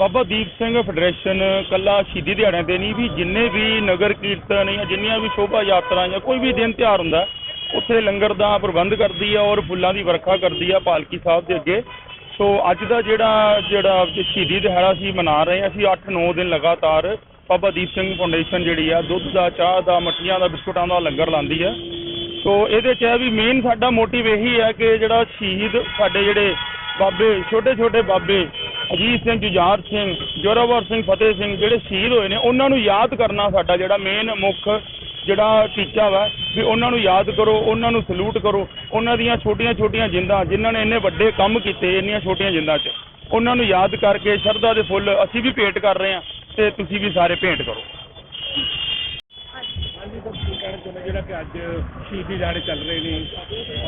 Baba Deep Singh federation ਕੱਲਾ ਸ਼ਹੀਦੀ ਦਿਹਾੜਿਆਂ ਤੇ ਨਹੀਂ ਵੀ ਜਿੰਨੇ ਵੀ ਨਗਰ ਕੀਰਤਨ ਜਾਂ ਜਿੰਨੀਆਂ ਵੀ ਸ਼ੋਭਾ ਯਾਤਰਾ ਜਾਂ ਕੋਈ ਵੀ ਦਿਨ ਤਿਉਹਾਰ ਹੁੰਦਾ, ਉੱਥੇ ਲੰਗਰ ਦਾ ਪ੍ਰਬੰਧ ਕਰਦੀ ਆ ਔਰ ਫੁੱਲਾਂ ਦੀ ਵਰਖਾ ਕਰਦੀ ਆ ਪਾਲਕੀ ਸਾਹਿਬ ਦੇ ਅੱਗੇ। ਸੋ ਅੱਜ ਦਾ ਜਿਹੜਾ ਜਿਹੜਾ ਸ਼ਹੀਦੀ ਦਿਹਾੜਾ ਅਸੀਂ ਮਨਾ ਰਹੇ ਹਾਂ ਅਸੀਂ 8-9 ਦਿਨ ਲਗਾਤਾਰ ਬਾਬਾ ਦੀਪ ਸਿੰਘ ਫਾਊਂਡੇਸ਼ਨ ਜਿਹੜੀ ਆ, ਦੁੱਧ ਦਾ, ਚਾਹ ਦਾ, ਮੱਠੀਆਂ ਦਾ, ਬਿਸਕੁਟਾਂ ਦਾ ਲੰਗਰ ਲਾਉਂਦੀ ਆ। ਸੋ ਇਹਦੇ 'ਚ ਹੈ ਵੀ ਮੇਨ ਸਾਡਾ ਮੋਟਿਵ ਇਹੀ ਹੈ ਕਿ ਜਿਹੜਾ ਸ਼ਹੀਦ ਸਾਡੇ ਜਿਹੜੇ ਬਾਬੇ ਛੋਟੇ ਛੋਟੇ ਬਾਬੇ ਅਜੀਤ ਸਿੰਘ, ਜੁਝਾਰ ਸਿੰਘ, ਜੋਰਾਵਰ ਸਿੰਘ, ਫਤਿਹ ਸਿੰਘ ਜਿਹੜੇ ਸ਼ਹੀਦ ਹੋਏ ਨੇ, ਉਹਨਾਂ ਨੂੰ ਯਾਦ ਕਰਨਾ ਸਾਡਾ ਜਿਹੜਾ ਮੇਨ ਮੁੱਖ ਜਿਹੜਾ ਟੀਚਾ ਵਾ, ਵੀ ਉਹਨਾਂ ਨੂੰ ਯਾਦ ਕਰੋ, ਉਹਨਾਂ ਨੂੰ ਸਲੂਟ ਕਰੋ। ਉਹਨਾਂ ਦੀਆਂ ਛੋਟੀਆਂ ਛੋਟੀਆਂ ਜਿੰਦਾਂ, ਜਿਨ੍ਹਾਂ ਨੇ ਇੰਨੇ ਵੱਡੇ ਕੰਮ ਕੀਤੇ ਇੰਨੀਆਂ ਛੋਟੀਆਂ ਜਿੰਦਾਂ 'ਚ। ਉਹਨਾਂ ਨੂੰ ਯਾਦ ਕਰਕੇ ਸ਼ਰਧਾ ਦੇ ਫੁੱਲ ਅਸੀਂ ਵੀ ਭੇਟ ਕਰ ਰਹੇ ਹਾਂ ਤੇ ਤੁਸੀਂ ਵੀ ਸਾਰੇ ਭੇਟ ਕਰੋ। ਹਾਂਜੀ ਸਰ ਕੀ ਕਹਿਣਾ ਚਾਹੁੰਦੇ ਜਿਹੜਾ ਕਿ ਅੱਜ ਸ਼ਹੀਦੀ ਦਿਹਾੜੇ ਚੱਲ ਰਹੇ ਨੇ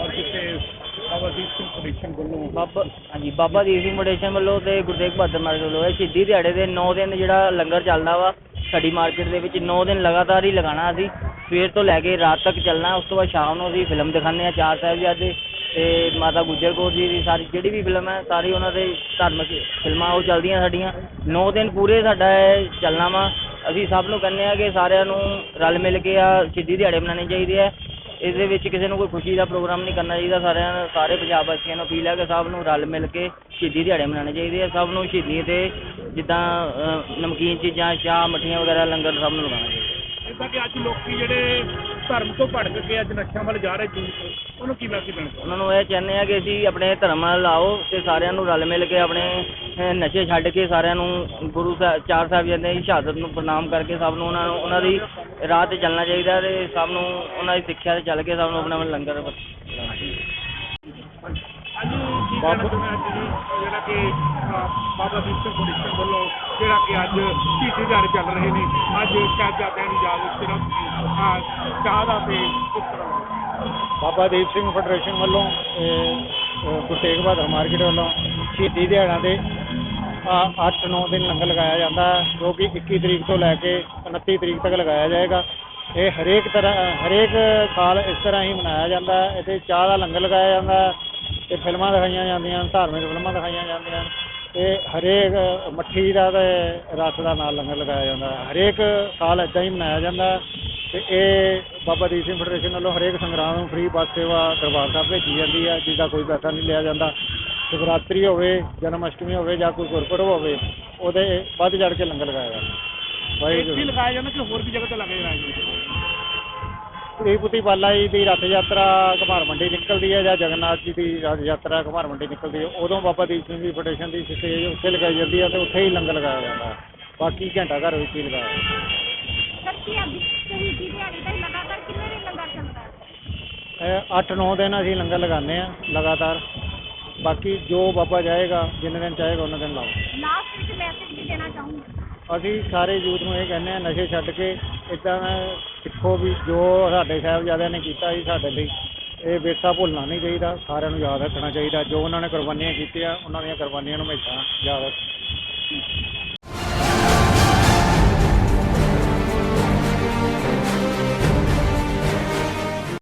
ਔਰ ਜਿੱਥੇ ਬਾਬਾ ਸਿੰਘ ਫਾਊਂਡੇਸ਼ਨ ਵੱਲੋਂ ਬਾਬਾ ਹਾਂਜੀ, ਬਾਬਾ ਦੀਪ ਸਿੰਘ ਫਾਊਂਡੇਸ਼ਨ ਵੱਲੋਂ ਤੇ ਗੁਰੂ ਬਹਾਦਰ ਮਾਰਗ ਵੱਲੋਂ ਇਹ ਸ਼ਹੀਦੀ ਦਿਹਾੜੇ ਦੇ 9 ਦਿਨ ਜਿਹੜਾ ਲੰਗਰ ਚੱਲਦਾ ਵਾ, ਸਾਡੀ ਮਾਰਕੀਟ ਦੇ ਵਿੱਚ 9 ਦਿਨ ਲਗਾਤਾਰ ਹੀ ਲਗਾਉਣਾ ਅਸੀਂ। ਸਵੇਰ ਤੋਂ ਲੈ ਕੇ ਰਾਤ ਤੱਕ ਚੱਲਣਾ, ਉਸ ਤੋਂ ਬਾਅਦ ਸ਼ਾਮ ਨੂੰ ਅਸੀਂ ਫਿਲਮ ਦਿਖਾਉਂਦੇ ਆ ਚਾਰ ਸਾਹਿਬਜ਼ਾਦੇ ਤੇ ਮਾਤਾ ਗੁਜਰ ਕੌਰ ਜੀ ਦੀ ਸਾਰੀ ਜਿਹੜੀ ਵੀ ਫਿਲਮ ਹੈ, ਸਾਰੀ ਉਹਨਾਂ ਦੇ ਧਾਰਮਿਕ ਫਿਲਮਾਂ ਉਹ ਚੱਲਦੀਆਂ ਸਾਡੀਆਂ। 9 ਦਿਨ ਪੂਰੇ ਸਾਡਾ ਇਹ ਚੱਲਣਾ ਵਾ। ਅਸੀਂ ਸਭ ਨੂੰ ਕਹਿੰਦੇ ਆ ਕਿ ਸਾਰਿਆਂ ਨੂੰ ਰਲ ਮਿਲ ਕੇ ਆ ਸਿੱਧੀ ਦਿਹਾੜੇ ਮਨਾਉਣੇ ਚਾਹੀਦੇ ਆ। ਇਸ ਦੇ ਵਿੱਚ ਕਿਸੇ ਨੂੰ ਕੋਈ ਖੁਸ਼ੀ ਦਾ ਪ੍ਰੋਗਰਾਮ ਨਹੀਂ ਕਰਨਾ ਚਾਹੀਦਾ ਸਾਰਿਆਂ ਨੂੰ ਸਾਰੇ ਪੰਜਾਬ ਵਾਸੀਆਂ ਨੂੰ ਅਪੀਲ ਹੈ ਕਿ ਸਭ ਨੂੰ ਰਲ ਮਿਲ ਕੇ ਸ਼ਹੀਦੀ ਦਿਹਾੜੇ ਮਨਾਉਣੇ ਚਾਹੀਦੇ ਆ ਸਭ ਨੂੰ ਸ਼ਹੀਦੀ ਤੇ ਜਿੱਦਾਂ ਅ, ਨਮਕੀਨ ਚੀਜ਼ਾਂ ਚਾਹ ਮੱਠੀਆਂ ਵਗੈਰਾ ਲੰਗਰ ਸਭ ਨੂੰ ਲਗਾਉਣਾ ਚਾਹੀਦਾ। ਜਿੱਦਾਂ ਕਿ ਅੱਜ ਲੋਕੀ ਜਿਹੜੇ ਧਰਮ ਤੋਂ ਭੜਕ ਕੇ ਅੱਜ ਨਸ਼ਿਆਂ ਵੱਲ ਜਾ ਰਹੇ ਤੋਂ ਉਹਨੂੰ ਕੀ ਮੈਸੇਜ ਦੇਣਾ ਚਾਹੁੰਦੇ? ਉਹਨਾਂ ਨੂੰ ਇਹ ਚਾਹੁੰਦੇ ਆ ਕਿ ਅਸੀਂ ਆਪਣੇ ਧਰਮ ਨਾਲ ਆਓ ਤੇ ਸਾਰਿਆਂ ਨੂੰ ਰਲ ਮਿਲ ਕੇ ਆਪਣੇ ਨਸ਼ੇ ਛੱਡ ਕੇ ਸਾਰਿਆਂ ਨੂੰ ਗੁਰੂ ਸਾਹਿਬ ਚਾਰ ਸਾਹਿਬਜ਼ਾਦਿਆਂ ਦੀ ਸ਼ਹਾਦਤ ਨੂੰ ਪ੍ਰਣਾਮ ਕਰਕੇ ਸਭ ਨੂੰ ਉਹਨਾਂ ਨੂੰ ਉਹਨਾਂ ਦੀ ਰਾਹ ਤੇ ਚੱਲਣਾ ਚਾਹੀਦਾ ਤੇ ਸਭ ਨੂੰ ਉਹਨਾਂ ਦੀ ਸਿੱਖਿਆ ਤੇ ਚੱਲ ਕੇ ਸਭ ਨੂੰ ਆਪਣਾ ਲੰਗਰ ਵਰਤਾਉਣਾ ਚਾਹੀਦਾ ਜੀ ਜਿਹੜਾ ਕਿ ਬਾਬਾ ਦੀਪ ਸਿੰਘ ਫਾਊਂਡੇਸ਼ਨ ਵੱਲੋਂ ਜਿਹੜਾ ਕਿ ਅੱਜ ਸ਼ਹੀਦੀ ਦਿਹਾੜੇ ਚੱਲ ਰਹੇ ਨੇ ਅੱਜ ਸਾਹਿਬਜ਼ਾਦਿਆਂ ਦੀ ਯਾਦ ਵਿੱਚ ਸਿਰਫ ਅਹ, ਚਾਹ ਦਾ ਤੇ ਇਸ ਤਰ੍ਹਾਂ ਬਾਬਾ ਦੀਪ ਸਿੰਘ ਫੈਡਰੇਸ਼ਨ ਵੱਲੋਂ ਤੇ, ਅ, ਗੁਰੂ ਤੇਗ ਬਹਾਦਰ ਮਾਰਕੀਟ ਵੱਲੋਂ ਸ਼ਹੀਦੀ ਦਿਹਾੜਾਂ ਦੇ 8-9 ਦਿਨ ਲੰਗਰ ਲਗਾਇਆ ਜਾਂਦਾ ਹੈ, ਜੋ ਕਿ 21 ਤਰੀਕ ਤੋਂ ਲੈ ਕੇ 29 ਤਰੀਕ ਤੱਕ ਲਗਾਇਆ ਜਾਏਗਾ। ਇਹ ਹਰੇਕ ਤਰ੍ਹਾਂ, ਹਰੇਕ ਸਾਲ ਇਸ ਤਰ੍ਹਾਂ ਹੀ ਮਨਾਇਆ ਜਾਂਦਾ ਹੈ। ਇਹਦੇ ਚਾਹ ਦਾ ਲੰਗਰ ਲਗਾਇਆ ਜਾਂਦਾ ਹੈ, ਤੇ ਫਿਲਮਾਂ ਦਿਖਾਈਆਂ ਜਾਂਦੀਆਂ ਹਨ, ਧਾਰਮਿਕ ਫਿਲਮਾਂ ਦਿਖਾਈਆਂ ਜਾਂਦੀਆਂ ਹਨ। ਤੇ ਹਰੇਕ ਮੱਠੀ ਦਾ ਤੇ ਰਸ ਦਾ ਨਾਲ ਲੰਗਰ ਲਗਾਇਆ ਜਾਂਦਾ ਹੈ। ਹਰੇਕ ਸਾਲ ਇਦਾਂ ਹੀ ਮਨਾਇਆ ਜਾਂਦਾ ਹੈ। ਤੇ ਇਹ ਬਾਬਾ ਦੀਪ ਸਿੰਘ ਫੈਡਰੇਸ਼ਨ ਵੱਲੋਂ ਹਰੇਕ ਸੰਗਰਾਮ ਨੂੰ ਫ੍ਰੀ ਬੱਸ ਸੇਵਾ ਦਰਬਾਰ ਸਾਹਿਬ ਭੇਜੀ ਜਾਂਦੀ ਹੈ ਜਿਹਦਾ ਕੋਈ ਪੈਸਾ ਨਹੀਂ ਲਿਆ ਜਾਂਦਾ। ਸ਼ਿਵਰਾਤਰੀ ਹੋਵੇ ਜਨਮ ਅਸ਼ਟਮੀ ਹੋਵੇ ਜਾਂ ਕੋਈ ਗੁਰਪੁਰਬ ਹੋਵੇ ਉਹਦੇ ਵੱਧ ਚੜ ਕੇ ਲੰਗਰ ਲਗਾਇਆ ਜਾਂਦਾ। ਇੱਥੇ ਵਾਹਿਗੁਰੂ ਲਗਾਇਆ ਜਾਂਦਾ ਕਿ ਹੋਰ ਵੀ ਜਗ੍ਹਾ ਤੇ ਲਗਾਇਆ ਜਾਂਦਾ ਤ੍ਰਿਪੁਤੀ ਬਾਲਾ ਜੀ ਦੀ ਰਥ ਯਾਤਰਾ ਘਮਾਰ ਮੰਡੀ ਨਿਕਲਦੀ ਹੈ ਜਾਂ ਜਗਨਨਾਥ ਜੀ ਦੀ ਰਥ ਯਾਤਰਾ ਘਮਾਰ ਮੰਡੀ ਨਿਕਲਦੀ ਹੈ ਉਦੋਂ ਬਾਬਾ ਦੀਪ ਸਿੰਘ ਜੀ ਫੈਡਰੇਸ਼ਨ ਦੀ ਸਟੇਜ ਉੱਥੇ ਲਗਾਈ ਜਾਂਦੀ ਹੈ ਤੇ ਉੱਥੇ ਹੀ ਲੰਗਰ ਲਗਾਇਆ ਜਾਂਦਾ ਹੈ। ਬਾਕੀ ਘੰਟਾ ਘਰ ਵਿੱਚ ਹੀ ਲਗਾਇਆ ਜਾਂਦਾ ਸਰ ਕੀ ਅੱਜ ਸ਼ਹੀਦੀ ਦਿਹਾੜੀ ਦਾ ਲਗਾਤਾਰ ਕਿੰਨੇ ਦਿਨ ਲੰਗਰ ਚੱਲਦਾ ਹੈ? ਇਹ 8-9 ਦਿਨ ਅਸੀਂ ਲੰਗਰ ਲਗਾਉਂਦੇ ਆ ਲਗਾਤਾਰ। ਬਾਕੀ ਜੋ ਬਾਬਾ ਜਾਏਗਾ ਜਿੰਨੇ ਦਿਨ ਚਾਹੇਗਾ ਉਹਨਾਂ ਦਿਨ ਲਾਓ। ਲਾਸਟ ਵਿੱਚ ਮੈਸੇਜ ਵੀ ਦੇਣਾ ਚਾਹੂੰਗੀ। ਅਸੀਂ ਸਾਰੇ ਯੂਥ ਨੂੰ ਇਹ ਕਹਿੰਦੇ ਆ ਨਸ਼ੇ ਛੱਡ ਕੇ ਇਦਾਂ ਸਿੱਖੋ ਵੀ ਜੋ ਸਾਡੇ ਸਾਹਿਬਜ਼ਾਦਿਆਂ ਨੇ ਕੀਤਾ ਸੀ ਸਾਡੇ ਲਈ ਇਹ ਵਿਰਸਾ ਭੁੱਲਣਾ ਨਹੀਂ ਚਾਹੀਦਾ ਸਾਰਿਆਂ ਨੂੰ ਯਾਦ ਰੱਖਣਾ ਚਾਹੀਦਾ। ਜੋ ਉਹਨਾਂ ਨੇ ਕੁਰਬਾਨੀਆਂ ਕੀਤੀਆਂ ਉਹਨਾਂ ਦੀਆਂ ਕੁਰਬਾਨੀਆਂ ਨੂੰ ਹਮੇਸ਼ਾ ਯਾਦ ਰੱਖਣਾ।